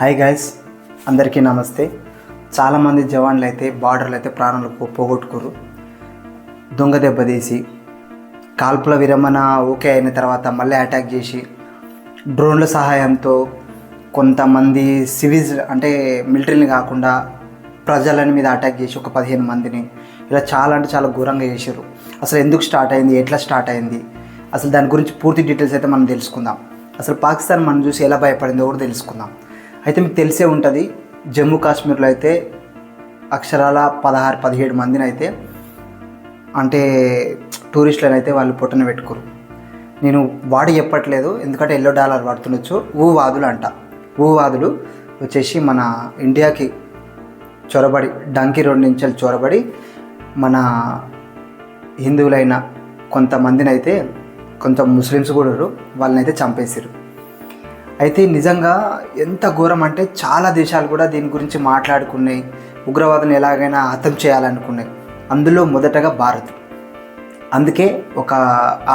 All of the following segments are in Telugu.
హాయ్ గాయస్ అందరికీ నమస్తే. చాలామంది జవాన్లు అయితే బార్డర్లు అయితే ప్రాణాలు పో- పోగొట్టుకోరు దొంగ దెబ్బతీసి కాల్పుల విరమణ ఓకే అయిన తర్వాత మళ్ళీ అటాక్ చేసి డ్రోన్ల సహాయంతో కొంతమంది సివిల్స్ అంటే మిలిటరీని కాకుండా ప్రజలని మీద అటాక్ చేసి ఒక పదిహేను మందిని ఇలా చాలా అంటే చాలా ఘోరంగా చేశారు అసలు ఎందుకు స్టార్ట్ అయింది? ఎట్లా స్టార్ట్ అయింది? అసలు దాని గురించి పూర్తి డీటెయిల్స్ అయితే మనం తెలుసుకుందాం. అసలు పాకిస్తాన్ మనం చూసి ఎలా భయపడిందో కూడా తెలుసుకుందాం. అయితే మీకు తెలిసే ఉంటుంది జమ్మూ కాశ్మీర్లో అయితే అక్షరాల పదహారు పదిహేడు మందిని అయితే అంటే టూరిస్టులను అయితే వాళ్ళు పొట్టన పెట్టుకోరు నేను వాడి చెప్పట్లేదు ఎందుకంటే ఎల్లో డాలర్ వాడుతుండొచ్చు. ఊవాదులు అంట. ఊవాదులు వచ్చేసి మన ఇండియాకి చొరబడి డంకి రోడ్ నుంచి చొరబడి మన హిందువులైన కొంతమందిని అయితే కొంత ముస్లిమ్స్ కూడా వాళ్ళనైతే వాళ్ళని అయితే చంపేసారు అయితే నిజంగా ఎంత ఘోరం అంటే చాలా దేశాలు కూడా దీని గురించి మాట్లాడుకున్నాయి. ఉగ్రవాదం ఎలాగైనా హతం చేయాలనుకున్నాయి. అందులో మొదటగా భారత్. అందుకే ఒక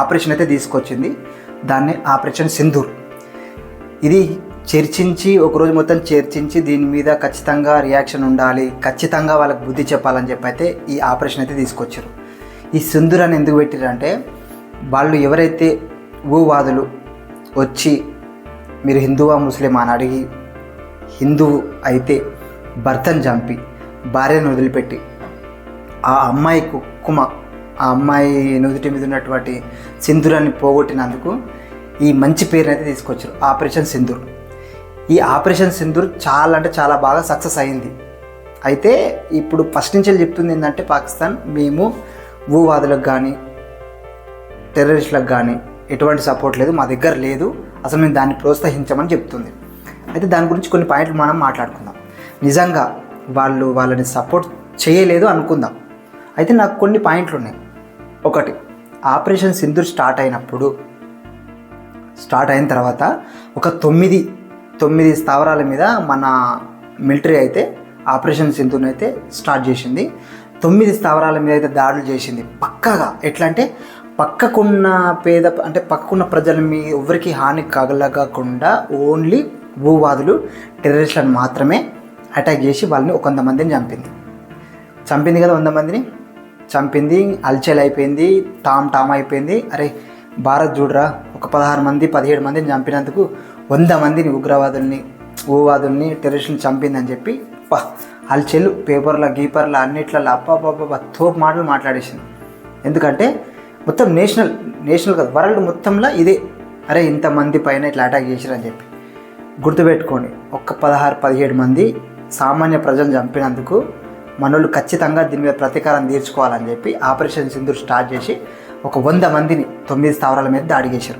ఆపరేషన్ అయితే తీసుకొచ్చింది. దాన్ని ఆపరేషన్ సింధూర్. ఇది చర్చించి ఒకరోజు మొత్తం చర్చించి దీని మీద ఖచ్చితంగా రియాక్షన్ ఉండాలి. ఖచ్చితంగా వాళ్ళకి బుద్ధి చెప్పాలని చెప్పి అయితే ఈ ఆపరేషన్ అయితే తీసుకొచ్చారు. ఈ సింధూర్ అని ఎందుకు పెట్టారంటే వాళ్ళు ఎవరైతే ఊవాదులు వచ్చి మీరు హిందువా ముస్లిం అని అడిగి హిందువు అయితే భర్తను చంపి భార్యను వదిలిపెట్టి ఆ అమ్మాయి కుక్కుమ ఆ అమ్మాయి నుదుటి మీద ఉన్నటువంటి సింధూరాన్ని పోగొట్టినందుకు ఈ మంచి పేరుని అయితే తీసుకొచ్చారు. ఆపరేషన్ సింధూర్. ఈ ఆపరేషన్ సింధూర్ చాలా అంటే చాలా బాగా సక్సెస్ అయింది. అయితే ఇప్పుడు ఫస్ట్ నుంచి చెప్తుంది ఏంటంటే పాకిస్తాన్ మేము భూవాదులకు కానీ టెర్రరిస్టులకు కానీ ఎటువంటి సపోర్ట్ లేదు మా దగ్గర లేదు. అసలు మేము దాన్ని ప్రోత్సహించమని చెప్తుంది. అయితే దాని గురించి కొన్ని పాయింట్లు మనం మాట్లాడుకుందాం. నిజంగా వాళ్ళు వాళ్ళని సపోర్ట్ చేయలేదు అనుకుందాం. అయితే నాకు కొన్ని పాయింట్లు ఉన్నాయి. ఒకటి ఆపరేషన్ సింధూర్ స్టార్ట్ అయినప్పుడు స్టార్ట్ అయిన తర్వాత ఒక తొమ్మిది తొమ్మిది స్థావరాల మీద మన మిలిటరీ అయితే ఆపరేషన్ సింధూర్ని అయితే స్టార్ట్ చేసింది. తొమ్మిది స్థావరాల మీద అయితే దాడులు చేసింది. పక్కగా ఎట్లా అంటే పక్కకున్న పేద అంటే పక్కకున్న ప్రజల మీ ఎవరికి హాని కలగకుండా ఓన్లీ భూవాదులు టెర్రరిస్టులను మాత్రమే అటాక్ చేసి వాళ్ళని ఒక వంద మందిని చంపింది. చంపింది కదా వంద మందిని? చంపింది అల్చల్ అయిపోయింది టామ్ టామ్ అయిపోయింది. అరే భారత్ చూడరా ఒక పదహారు మంది పదిహేడు మందిని చంపినందుకు వంద మందిని ఉగ్రవాదుల్ని ఊవాదుల్ని టెర్రరిస్టుని చంపిందని చెప్పి పా అల్చెల్ పేపర్ల గీపర్ల అన్నిట్లలో అప్ప తోపు మాటలు మాట్లాడేసింది. ఎందుకంటే మొత్తం నేషనల్ నేషనల్ కాదు వరల్డ్ మొత్తంలో ఇదే. అరే ఇంతమంది పైన ఇట్లా అటాక్ చేశారని చెప్పి. గుర్తుపెట్టుకోండి ఒక్క పదహారు పదిహేడు మంది సామాన్య ప్రజలను చంపినందుకు మనోళ్ళు ఖచ్చితంగా దీని మీద ప్రతీకారం తీర్చుకోవాలని చెప్పి ఆపరేషన్ సింధూర్ స్టార్ట్ చేసి ఒక వంద మందిని తొమ్మిది స్థావరాల మీద దాడి చేశారు.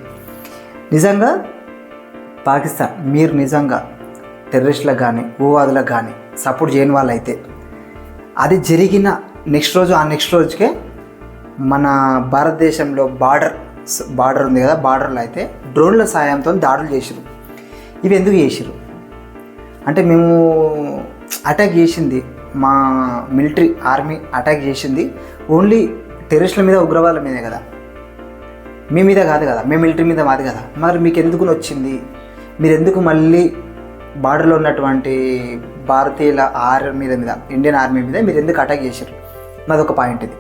నిజంగా పాకిస్తాన్ మీరు నిజంగా టెర్రరిస్టులకు కానీ భూవాదులకు కానీ సపోర్ట్ చేయని వాళ్ళైతే అది జరిగిన నెక్స్ట్ రోజు ఆ నెక్స్ట్ రోజుకే మన భారతదేశంలో బార్డర్ బార్డర్ ఉంది కదా బార్డర్లో అయితే డ్రోన్ల సాయంతో దాడులు చేసిరు ఇవి ఎందుకు చేసిరు అంటే మేము అటాక్ చేసింది మా మిలిటరీ ఆర్మీ అటాక్ చేసింది ఓన్లీ టెర్రరిస్టుల మీద ఉగ్రవాదుల మీదే కదా. మీ మీద కాదు కదా మీ మిలిటరీ మీద మాది కదా. మరి మీకు ఎందుకు వచ్చింది మీరు ఎందుకు మళ్ళీ బార్డర్లో ఉన్నటువంటి భారతీయుల ఆర్మీ మీద మీద ఇండియన్ ఆర్మీ మీద మీరు ఎందుకు అటాక్ చేశారు నాది ఒక పాయింట్ ఇది.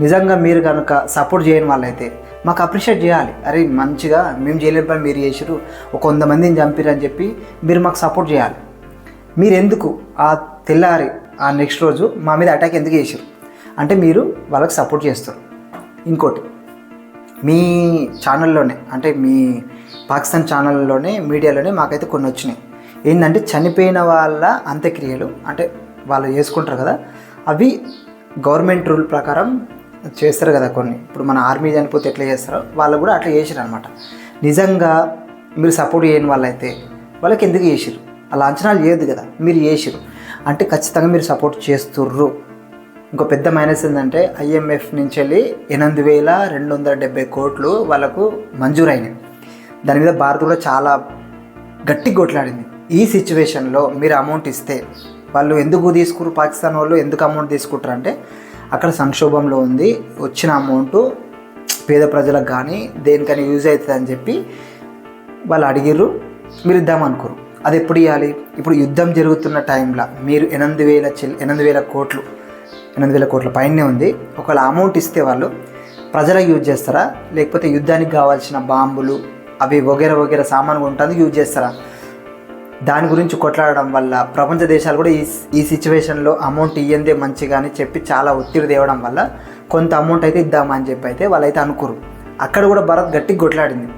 నిజంగా మీరు కనుక సపోర్ట్ చేయని వాళ్ళైతే మాకు అప్రిషియేట్ చేయాలి. అరే మంచిగా మేము చేయలేని పని మీరు చేసారు ఒక వంద మందిని చంపిరు అని చెప్పి మీరు మాకు సపోర్ట్ చేయాలి. మీరు ఎందుకు ఆ తెల్లారి ఆ నెక్స్ట్ రోజు మా మీద అటాక్ ఎందుకు చేశారు అంటే మీరు వాళ్ళకి సపోర్ట్ చేస్తారు. ఇంకోటి మీ ఛానల్లోనే అంటే మీ పాకిస్తాన్ ఛానల్లోనే మీడియాలోనే మాకైతే కొన్ని వచ్చినాయి. ఏంటంటే చనిపోయిన వాళ్ళ అంత్యక్రియలు అంటే వాళ్ళు చేసుకుంటారు కదా అవి గవర్నమెంట్ రూల్ ప్రకారం చేస్తారు కదా కొన్ని. ఇప్పుడు మన ఆర్మీ చనిపోతే ఎట్లా చేస్తారో వాళ్ళు కూడా అట్లా చేసారు అనమాట నిజంగా మీరు సపోర్ట్ చేయని వాళ్ళైతే వాళ్ళకి ఎందుకు చేసిరు అలా అంచనాలు చేయదు కదా మీరు చేసిరు అంటే ఖచ్చితంగా మీరు సపోర్ట్ చేస్తుర్రు. ఇంకో పెద్ద మైనస్ ఏంటంటే ఐఎంఎఫ్ నుంచి వెళ్ళి ఎనిమిది వేల రెండు వందల డెబ్బై కోట్లు వాళ్ళకు మంజూరైనాయి. దాని మీద భారత్ కూడా చాలా గట్టి కొట్లాడింది. ఈ సిచ్యువేషన్లో మీరు అమౌంట్ ఇస్తే వాళ్ళు ఎందుకు తీసుకురు పాకిస్తాన్ వాళ్ళు ఎందుకు అమౌంట్ తీసుకుంటారు అంటే అక్కడ సంక్షోభంలో ఉంది. వచ్చిన అమౌంట్ పేద ప్రజలకు కానీ దేనికైనా యూజ్ అవుతుంది అని చెప్పి వాళ్ళు అడిగిర్రు. మీరు ఇద్దామనుకోరు అది ఎప్పుడు ఇవ్వాలి ఇప్పుడు యుద్ధం జరుగుతున్న టైంలో మీరు ఎనిమిది వేల చెల్ ఎనిమిది వేల కోట్లు ఎనిమిది వేల కోట్ల పైనే ఉంది. ఒకవేళ అమౌంట్ ఇస్తే వాళ్ళు ప్రజలకు యూజ్ చేస్తారా? లేకపోతే యుద్ధానికి కావాల్సిన బాంబులు అవి వగేర వగేర సామాన్ ఉంటుంది యూజ్ చేస్తారా? దాని గురించి కొట్లాడడం వల్ల ప్రపంచ దేశాలు కూడా ఈ ఈ సిచ్యువేషన్లో అమౌంట్ ఇయ్యందే మంచిగా అని చెప్పి చాలా ఒత్తిడి తేవడం వల్ల కొంత అమౌంట్ అయితే ఇద్దామని చెప్పి అయితే వాళ్ళైతే అనుకోరు. అక్కడ కూడా భారత్ గట్టిగా కొట్లాడింది.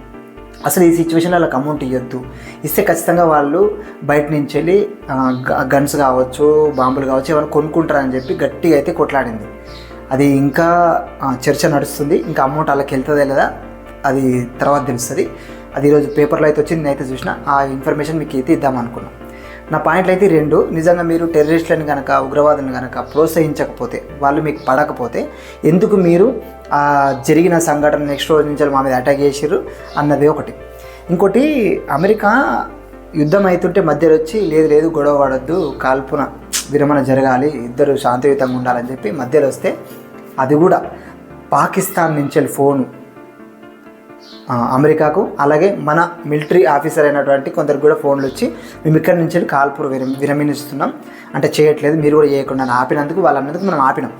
అసలు ఈ సిచ్యువేషన్లో వాళ్ళకి అమౌంట్ ఇవ్వద్దు ఇస్తే ఖచ్చితంగా వాళ్ళు బయట నుంచి వెళ్ళి గన్స్ కావచ్చు బాంబులు కావచ్చు ఏమైనా కొనుక్కుంటారని చెప్పి గట్టిగా అయితే కొట్లాడింది. అది ఇంకా చర్చ నడుస్తుంది. ఇంకా అమౌంట్ వాళ్ళకి వెళ్తుందే లేదా అది తర్వాత తెలుస్తుంది. అది ఈరోజు పేపర్లో అయితే వచ్చింది నేనైతే చూసిన. ఆ ఇన్ఫర్మేషన్ మీకు అయితే ఇద్దాం అనుకున్నాను నా పాయింట్లు అయితే రెండు. నిజంగా మీరు టెర్రరిస్టులను కనుక ఉగ్రవాదులను కనుక ప్రోత్సహించకపోతే వాళ్ళు మీకు పడకపోతే ఎందుకు మీరు ఆ జరిగిన సంఘటన నెక్స్ట్ రోజు నుంచి మా మీద అటాక్ చేసిర్రు అన్నది ఒకటి. ఇంకోటి అమెరికా యుద్ధం అవుతుంటే మధ్యలో వచ్చి లేదు లేదు గొడవ పడద్దు కాల్పున విరమణ జరగాలి ఇద్దరు శాంతియుతంగా ఉండాలని చెప్పి మధ్యలో వస్తే అది కూడా పాకిస్తాన్ నుంచి ఫోను అమెరికాకు అలాగే మన మిలిటరీ ఆఫీసర్ అయినటువంటి కొందరికి కూడా ఫోన్లు వచ్చి మేము ఇక్కడి నుంచి కాల్పురు విరమ విరమిస్తున్నాం అంటే చేయట్లేదు మీరు కూడా చేయకుండా అని ఆపినందుకు వాళ్ళందుకు మనం ఆపినాం.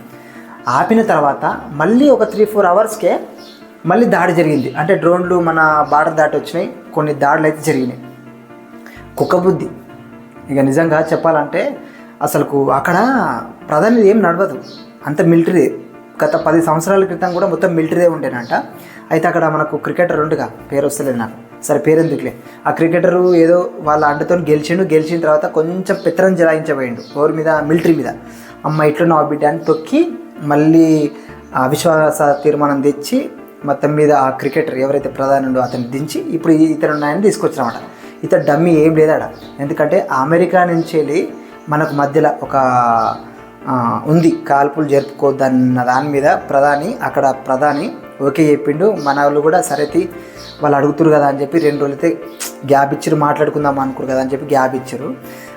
ఆపిన తర్వాత మళ్ళీ ఒక త్రీ ఫోర్ అవర్స్కే మళ్ళీ దాడి జరిగింది. అంటే డ్రోన్లు మన బార్డర్ దాటి వచ్చినాయి కొన్ని దాడులు అయితే జరిగినాయి. కుక్క బుద్ధి. ఇక నిజంగా చెప్పాలంటే అసలుకు అక్కడ ప్రధాని ఏం నడవదు. అంత మిలిటరీ. గత పది సంవత్సరాల క్రితం కూడా మొత్తం మిలిటరీ ఉండేనంట. అయితే అక్కడ మనకు క్రికెటర్ ఉండగా పేరు వస్తలేదు నాకు. సరే పేరు ఎందుకులే ఆ క్రికెటరు ఏదో వాళ్ళ అండతో గెలిచిండు గెలిచిన తర్వాత కొంచెం పిత్రం జలాయించబోయిండు ఎవరి మీద మిలిటరీ మీద. అమ్మ ఇట్లా నా బిడ్డ అని తొక్కి మళ్ళీ ఆ విశ్వాస తీర్మానం తెచ్చి మొత్తం మీద ఆ క్రికెటర్ ఎవరైతే ప్రధానుడో అతన్ని దించి ఇప్పుడు ఈ ఇతను ఉన్నాయని తీసుకొచ్చినమాట. ఇతను డమ్మీ ఏం లేదాడ. ఎందుకంటే అమెరికా నుంచి వెళ్ళి మనకు మధ్యలో ఒక ఉంది. కాల్పులు జరుపుకోవద్దన్న దాని మీద ప్రధాని అక్కడ ప్రధాని ఓకే చెప్పిండు. మన వాళ్ళు కూడా సరేతి వాళ్ళు అడుగుతురు కదా అని చెప్పి రెండు రోజులైతే గ్యాప్ ఇచ్చారు మాట్లాడుకుందాం అనుకురు కదా అని చెప్పి గ్యాప్ ఇచ్చారు.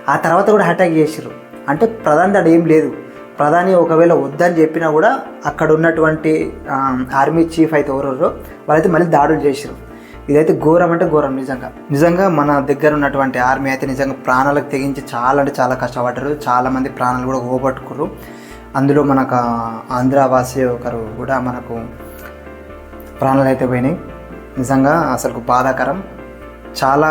ఆ తర్వాత కూడా అటాక్ చేసారు. అంటే ప్రధాని దాడు ఏం లేదు. ప్రధాని ఒకవేళ వద్దని చెప్పినా కూడా అక్కడ ఉన్నటువంటి ఆర్మీ చీఫ్ అయితే ఎవరెవరో వాళ్ళైతే మళ్ళీ దాడులు చేసారు. ఇదైతే ఘోరం అంటే ఘోరం నిజంగా. నిజంగా మన దగ్గర ఉన్నటువంటి ఆర్మీ అయితే నిజంగా ప్రాణాలకు తెగించి చాలా అంటే చాలా కష్టపడ్డారు. చాలా మంది ప్రాణాలు కూడా పోగొట్టుకుర్రు. అందులో మనకు ఆంధ్రవాసి ఆంధ్రావాసి ఒకరు కూడా మనకు ప్రాణాలు అయితే పోయినాయి. నిజంగా అసలు బాధాకరం. చాలా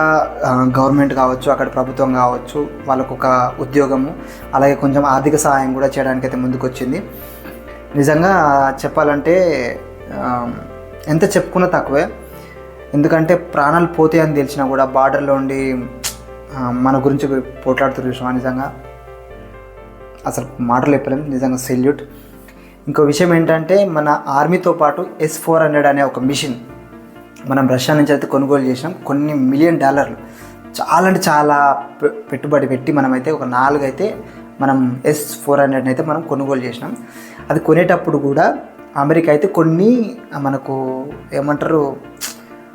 గవర్నమెంట్ కావచ్చు అక్కడ ప్రభుత్వం కావచ్చు వాళ్ళకు ఒక ఉద్యోగము అలాగే కొంచెం ఆర్థిక సహాయం కూడా చేయడానికి అయితే ముందుకొచ్చింది. నిజంగా చెప్పాలంటే ఎంత చెప్పుకున్నా తక్కువే. ఎందుకంటే ప్రాణాలు పోతాయి అని తెలిసినా కూడా బార్డర్లో ఉండి మన గురించి పోట్లాడుతున్న విషయం నిజంగా. అసలు మాటలు చెప్పలేము నిజంగా సెల్యూట్. ఇంకో విషయం ఏంటంటే మన ఆర్మీతో పాటు ఎస్ ఫోర్ హండ్రెడ్ అనే ఒక మిషన్ మనం రష్యా నుంచి అయితే కొనుగోలు చేసినాం. కొన్ని మిలియన్ డాలర్లు. చాలా అంటే చాలా పె- పెట్టుబడి పెట్టి మనమైతే ఒక నాలుగు అయితే మనం ఎస్ ఫోర్ హండ్రెడ్ అయితే మనం కొనుగోలు చేసినాం. అది కొనేటప్పుడు కూడా అమెరికా అయితే కొన్ని మనకు ఏమంటారు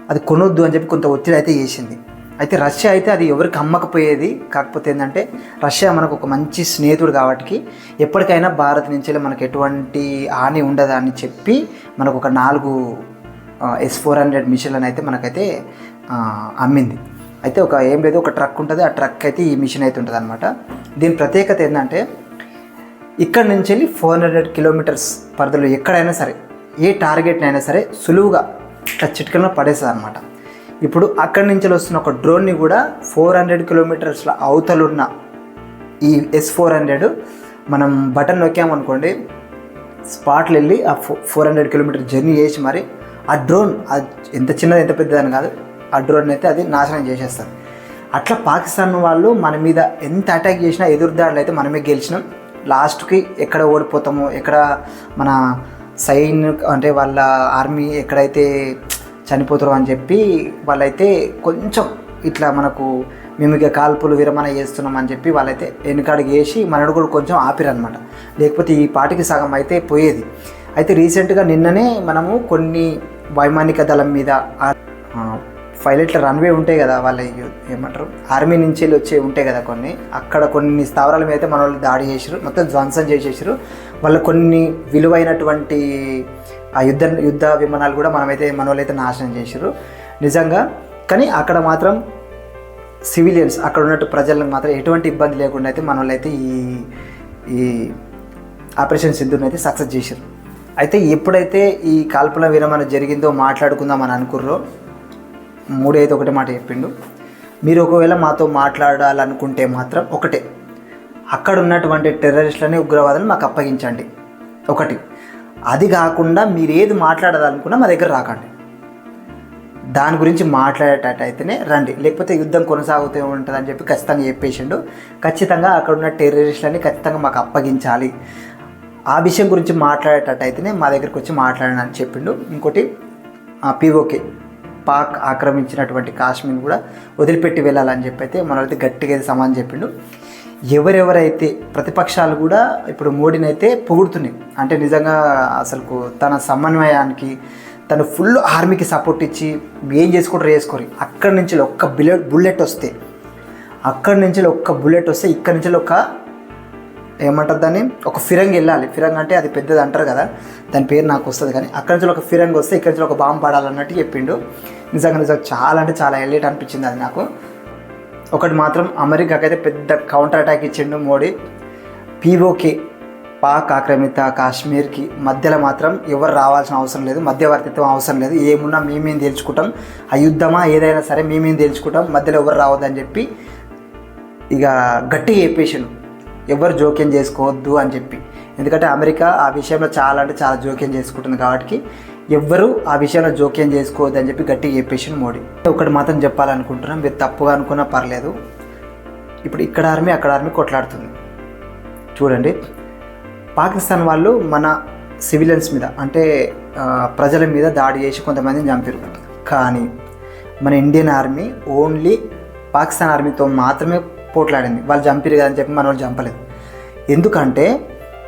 అది కొనొద్దు అని చెప్పి కొంత ఒత్తిడి అయితే చేసింది. అయితే రష్యా అయితే అది ఎవరికి అమ్మకపోయేది కాకపోతే ఏంటంటే రష్యా మనకు ఒక మంచి స్నేహితుడు కాబట్టి ఎప్పటికైనా భారత్ నుంచి మనకు ఎటువంటి హాని ఉండదా అని చెప్పి మనకు ఒక నాలుగు ఎస్ ఫోర్ హండ్రెడ్ మిషన్లను అయితే మనకైతే అమ్మింది. అయితే ఒక ఏం లేదు ఒక ట్రక్ ఉంటుంది. ఆ ట్రక్ అయితే ఈ మిషన్ అయితే ఉంటుంది అనమాట దీని ప్రత్యేకత ఏంటంటే ఇక్కడ నుంచి వెళ్ళి ఫోర్ హండ్రెడ్ కిలోమీటర్స్ పరిధిలో ఎక్కడైనా సరే ఏ టార్గెట్ని అయినా సరే సులువుగా ఇట్లా చిటికల్లో పడేస్తుంది అనమాట ఇప్పుడు అక్కడి నుంచి వస్తున్న ఒక డ్రోన్ని కూడా ఫోర్ హండ్రెడ్ కిలోమీటర్స్ల అవతలున్న ఈ ఎస్ ఫోర్ హండ్రెడ్ మనం బటన్ నొక్కామనుకోండి స్పాట్లు వెళ్ళి ఆ ఫో ఫోర్ హండ్రెడ్ కిలోమీటర్ జర్నీ చేసి మరి ఆ డ్రోన్ అది ఎంత చిన్నది ఎంత పెద్దదని కాదు ఆ డ్రోన్ అయితే అది నాశనం చేసేస్తుంది అట్లా పాకిస్తాన్ వాళ్ళు మన మీద ఎంత అటాక్ చేసినా ఎదురుదాడులు అయితే మనమే గెలిచినాం. లాస్ట్కి ఎక్కడ ఓడిపోతామో ఎక్కడ మన సైన్ అంటే వాళ్ళ ఆర్మీ ఎక్కడైతే చనిపోతారో అని చెప్పి వాళ్ళైతే కొంచెం ఇట్లా మనకు మేము ఇక కాల్పులు విరమణ చేస్తున్నాం అని చెప్పి వాళ్ళైతే వెనుకాడికి వేసి మనడు కూడా కొంచెం ఆపిరనమాట లేకపోతే ఈ పాటికి సగం అయితే పోయేది. అయితే రీసెంట్గా నిన్ననే మనము కొన్ని వైమానిక దళం మీద పైలట్ల రన్వే ఉంటాయి కదా వాళ్ళ ఏమంటారు ఆర్మీ నుంచి వెళ్ళి వచ్చే ఉంటాయి కదా కొన్ని. అక్కడ కొన్ని స్థావరాల మీద అయితే మన వాళ్ళు దాడి చేసారు మొత్తం ధ్వంసం చేసేసారు వాళ్ళ కొన్ని విలువైనటువంటి ఆ యుద్ధ యుద్ధ విమానాలు కూడా మనమైతే మన వాళ్ళు అయితే నాశనం చేసారు నిజంగా కానీ అక్కడ మాత్రం సివిలియన్స్ అక్కడ ఉన్నట్టు ప్రజలకు మాత్రం ఎటువంటి ఇబ్బంది లేకుండా అయితే మన అయితే ఈ ఈ ఆపరేషన్ సింధుని అయితే సక్సెస్ చేశారు అయితే ఎప్పుడైతే ఈ కాల్పన విరమణ జరిగిందో మాట్లాడుకుందాం అని అనుకుర్రో మూడు అయితే ఒకటే మాట చెప్పిండు. మీరు ఒకవేళ మాతో మాట్లాడాలనుకుంటే మాత్రం ఒకటే. అక్కడ ఉన్నటువంటి టెర్రరిస్టులని ఉగ్రవాదులను మాకు అప్పగించండి. ఒకటి. అది కాకుండా మీరు ఏది మాట్లాడాలనుకున్నా మా దగ్గర రాకండి. దాని గురించి మాట్లాడేటట్టయితేనే రండి. లేకపోతే యుద్ధం కొనసాగుతూ ఉంటుంది అని చెప్పి ఖచ్చితంగా చెప్పేసిండు. ఖచ్చితంగా అక్కడ ఉన్న టెర్రరిస్టులని ఖచ్చితంగా మాకు అప్పగించాలి. ఆ విషయం గురించి మాట్లాడేటట్టయితేనే మా దగ్గరికి వచ్చి మాట్లాడాలని చెప్పిండు. ఇంకోటి పీఓకే పాక్ ఆక్రమించినటువంటి కాశ్మీర్ కూడా వదిలిపెట్టి వెళ్ళాలని చెప్పి అయితే మనైతే గట్టిగా సమాన్ చెప్పిండు. ఎవరెవరైతే ప్రతిపక్షాలు కూడా ఇప్పుడు మోడీని అయితే పొగుడుతున్నాయి. అంటే నిజంగా అసలు తన సమన్వయానికి తను ఫుల్ ఆర్మీకి సపోర్ట్ ఇచ్చి ఏం చేసుకుంటారు చేసుకోరు. అక్కడి నుంచి ఒక్క బుల్లెట్ బుల్లెట్ వస్తే అక్కడి నుంచి ఒక్క బుల్లెట్ వస్తే ఇక్కడి నుంచి ఒక ఏమంటారు దాన్ని? ఒక ఫిరంగ్ వెళ్ళాలి. ఫిరంగ్ అంటే అది పెద్దది అంటారు కదా దాని పేరు నాకు వస్తుంది కానీ అక్కడి నుంచి ఒక ఫిరంగ్ వస్తే ఇక్కడి నుంచి ఒక బాంబు పడాలన్నట్టు చెప్పిండు. నిజంగా నిజంగా చాలా అంటే చాలా ఎల్లేట్ అనిపించింది అది నాకు. ఒకటి మాత్రం అమెరికాకైతే పెద్ద కౌంటర్ అటాక్ ఇచ్చిండు మోడీ. పీఓకే పాక్ ఆక్రమిత కాశ్మీర్కి మధ్యలో మాత్రం ఎవరు రావాల్సిన అవసరం లేదు మధ్యవర్తిత్వం అవసరం లేదు ఏమున్నా మేమేం తేల్చుకుంటాం ఆ యుద్ధమా ఏదైనా సరే మేమేం తేల్చుకుంటాం మధ్యలో ఎవరు రావద్దని చెప్పి ఇక గట్టిగా చెప్పేసాను ఎవరు జోక్యం చేసుకోవద్దు అని చెప్పి. ఎందుకంటే అమెరికా ఆ విషయంలో చాలా అంటే చాలా జోక్యం చేసుకుంటుంది కాబట్టి ఎవ్వరూ ఆ విషయంలో జోక్యం చేసుకోవద్దని చెప్పి గట్టిగా చెప్పేసాను మోడీ. ఒకటి మాత్రం చెప్పాలనుకుంటున్నాం మీరు తప్పుగా అనుకున్నా పర్లేదు. ఇప్పుడు ఇక్కడ ఆర్మీ అక్కడ ఆర్మీ కొట్లాడుతుంది. చూడండి పాకిస్తాన్ వాళ్ళు మన సివిలియన్స్ మీద అంటే ప్రజల మీద దాడి చేసి కొంతమందిని చంపారు కానీ మన ఇండియన్ ఆర్మీ ఓన్లీ పాకిస్తాన్ ఆర్మీతో మాత్రమే పోట్లాడింది. వాళ్ళు చంపిరు కదా అని చెప్పి మన వాళ్ళు చంపలేదు. ఎందుకంటే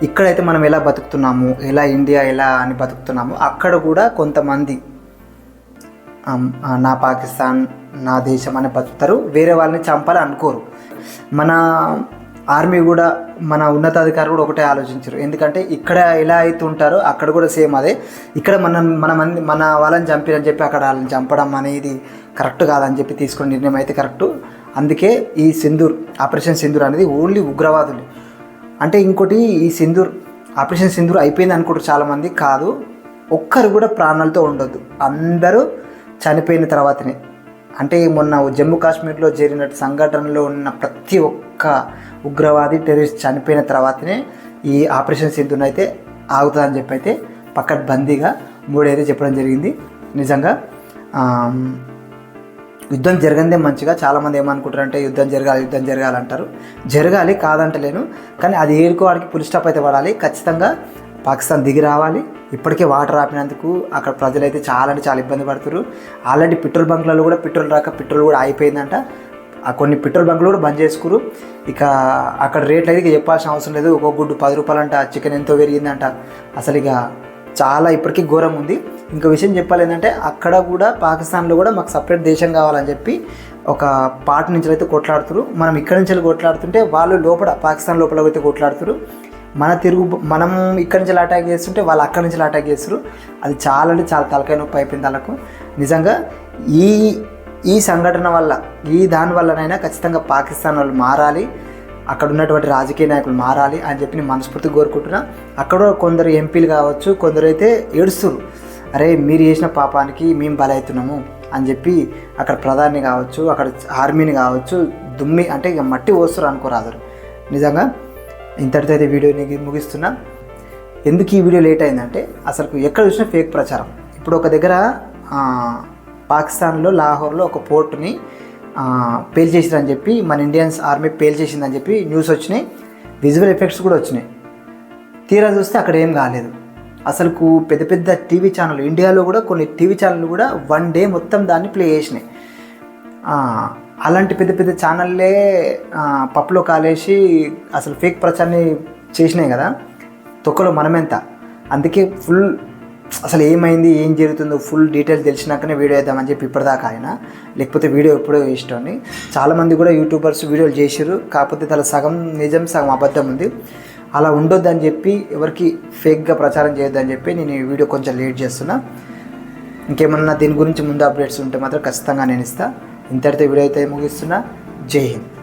ఇక్కడైతే మనం ఎలా బతుకుతున్నాము ఎలా ఇండియా ఎలా అని బతుకుతున్నాము అక్కడ కూడా కొంతమంది నా పాకిస్తాన్ నా దేశం అని బతుకుతారు. వేరే వాళ్ళని చంపాలి అనుకోరు. మన ఆర్మీ కూడా మన ఉన్నతాధికారులు కూడా ఒకటే ఆలోచించారు. ఎందుకంటే ఇక్కడ ఎలా అయితే ఉంటారో అక్కడ కూడా సేమ్ అదే. ఇక్కడ మనం మన మంది మన వాళ్ళని చంపిరని చెప్పి అక్కడ వాళ్ళని చంపడం అనేది కరెక్ట్ కాదని చెప్పి తీసుకున్న నిర్ణయం అయితే కరెక్ట్. అందుకే ఈ సింధూర్ ఆపరేషన్ సింధూర్ అనేది ఓన్లీ ఉగ్రవాదులు. అంటే ఇంకోటి ఈ సింధూర్ ఆపరేషన్ సింధూర్ అయిపోయింది అనుకుంటారు చాలామంది కాదు. ఒక్కరు కూడా ప్రాణాలతో ఉండొద్దు. అందరూ చనిపోయిన తర్వాతనే. అంటే మొన్న జమ్మూ కాశ్మీర్లో జరిగిన సంఘటనలో ఉన్న ప్రతి ఒక్క ఉగ్రవాది టెర్రరిస్ట్ చనిపోయిన తర్వాతనే ఈ ఆపరేషన్ సింధుని అయితే ఆగుతుందని చెప్పి అయితే పక్కడ్బందీగా మూడు అయితే చెప్పడం జరిగింది. నిజంగా యుద్ధం జరగందే మంచిగా చాలామంది ఏమనుకుంటారంటే యుద్ధం జరగాలి యుద్ధం జరగాలి అంటారు. జరగాలి కాదంటలేను కానీ అది ఏరుకోవడానికి పులి స్టాప్ అయితే పడాలి. ఖచ్చితంగా పాకిస్తాన్ దిగి రావాలి. ఇప్పటికే వాటర్ ఆపినందుకు అక్కడ ప్రజలైతే చాలా అంటే చాలా ఇబ్బంది పడుతున్నారు ఆల్రెడీ పెట్రోల్ బంక్లలో కూడా పెట్రోల్ రాక పెట్రోల్ కూడా అయిపోయిందంట ఆ కొన్ని పెట్రోల్ బంకులు కూడా బంద్ చేసుకురు ఇక అక్కడ రేట్లు అయితే చెప్పాల్సిన అవసరం లేదు. ఒక్కొక్క గుడ్డు పది రూపాయలంట చికెన్ ఎంతో పెరిగిందంట. అసలు ఇక చాలా ఇప్పటికీ ఘోరం ఉంది. ఇంకో విషయం చెప్పాలి ఏంటంటే అక్కడ కూడా పాకిస్తాన్లో కూడా మాకు సపరేట్ దేశం కావాలని చెప్పి ఒక పార్ట్ నుంచి అయితే కొట్లాడుతురు. మనం ఇక్కడి నుంచి కొట్లాడుతుంటే వాళ్ళు లోపల పాకిస్తాన్ లోపల అయితే కొట్లాడుతురు. మన తిరుగు మనం ఇక్కడి నుంచి అటాక్ చేస్తుంటే వాళ్ళు అక్కడి నుంచి అటాక్ చేస్తారు. అది చాలా అంటే చాలా తలకాయ నొప్పి అయిపోయింది వాళ్ళకు. నిజంగా ఈ ఈ సంఘటన వల్ల ఈ దాని వల్లనైనా ఖచ్చితంగా పాకిస్తాన్ వాళ్ళు మారాలి. అక్కడ ఉన్నటువంటి రాజకీయ నాయకులు మారాలి అని చెప్పి నేను మనస్ఫూర్తిగా కోరుకుంటున్నా. అక్కడ కొందరు ఎంపీలు కావచ్చు కొందరు అయితే ఏడుస్తారు. అరే మీరు చేసిన పాపానికి మేము బలవుతున్నాము అని చెప్పి అక్కడ ప్రధాని కావచ్చు అక్కడ ఆర్మీని కావచ్చు దుమ్మి అంటే ఇక మట్టి పోస్తారు అనుకోరాదరు. నిజంగా ఇంతటితో అయితే వీడియోని ముగిస్తున్నా. ఎందుకు ఈ వీడియో లేట్ అయిందంటే అసలు ఎక్కడ చూసినా ఫేక్ ప్రచారం. ఇప్పుడు ఒక దగ్గర పాకిస్తాన్లో లాహోర్లో ఒక పోర్టుని పేల్ చేసిందని చెప్పి మన ఇండియన్స్ ఆర్మీ పేల్చేసిందని చెప్పి న్యూస్ వచ్చినాయి. విజువల్ ఎఫెక్ట్స్ కూడా వచ్చినాయి. తీరా చూస్తే అక్కడ ఏం కాలేదు. అసలుకు పెద్ద పెద్ద టీవీ ఛానల్ ఇండియాలో కూడా కొన్ని టీవీ ఛానళ్ళు కూడా వన్ డే మొత్తం దాన్ని ప్లే చేసినాయి. అలాంటి పెద్ద పెద్ద ఛానళ్ళే పప్పులో కాలేసి అసలు ఫేక్ ప్రచారాన్ని చేసినాయి కదా. తొక్కలో మనమెంత? అందుకే ఫుల్ అసలు ఏమైంది ఏం జరుగుతుందో ఫుల్ డీటెయిల్స్ తెలిసినాకనే వీడియో వేద్దామని చెప్పి ఇప్పటిదాకా ఆయన. లేకపోతే వీడియో ఎప్పుడో ఇష్టం చాలామంది కూడా యూట్యూబర్స్ వీడియోలు చేసారు కాకపోతే తల సగం నిజం సగం అబద్ధం ఉంది. అలా ఉండొద్దని చెప్పి ఎవరికి ఫేక్గా ప్రచారం చేయొద్దని చెప్పి నేను ఈ వీడియో కొంచెం లేట్ చేస్తున్నా. ఇంకేమన్నా దీని గురించి ముందు అప్డేట్స్ ఉంటే మాత్రం ఖచ్చితంగా నేను ఇస్తాను ఇంతటితో వీడియో అయితే ముగిస్తున్నా. జై హింద్.